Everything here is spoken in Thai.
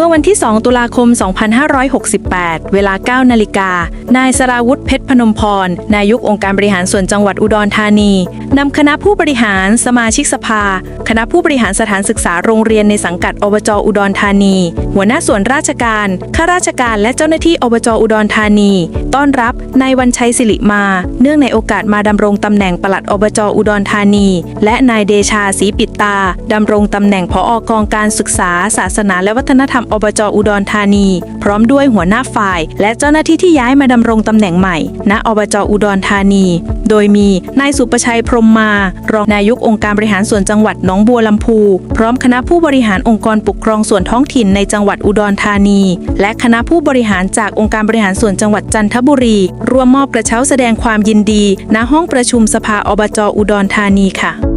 ื่อวันที่ 2 ตุลาคม 2568 เวลา 9 นาฬิกา นายสราวุธเพชรพนมพร นายกองค์การบริหารส่วนจังหวัดอุดรธานี นำคณะผู้บริหาร สมาชิกสภา คณะผู้บริหารสถานศึกษาโรงเรียนในสังกัดอบจอุดรธานี หัวหน้าส่วนราชการ ข้าราชการและเจ้าหน้าที่อบจอุดรธานี ต้อนรับ นายวันชัยศิริมา เนื่องในโอกาสมาดำรงตำแหน่งปลัดอบจอุดรธานี และนายเดชาศรีปิดตาดำรงตำแหน่งผออกองการศึกษา ศาสนาและวัฒนธรรมอบจอุดรธานี พร้อมด้วยหัวหน้าฝ่าย และเจ้าหน้าที่ที่ย้ายมาดำรงตำแหน่งใหม่ ณ อบจอุดรธานี โดยมีนายสุประชัยพรมมา รองนายกองค์การบริหารส่วนจังหวัดหนองบัวลำพู พร้อมคณะผู้บริหารองค์กรปกครองส่วนท้องถิ่นในจังหวัดอุดรธานี และคณะผู้บริหารจากองค์การบริหารส่วนจังหวัดจันทบุรี ร่วมมอบกระเช้าแสดงความยินดี ณห้องประชุมสภาอบจอุดรธานีค่ะ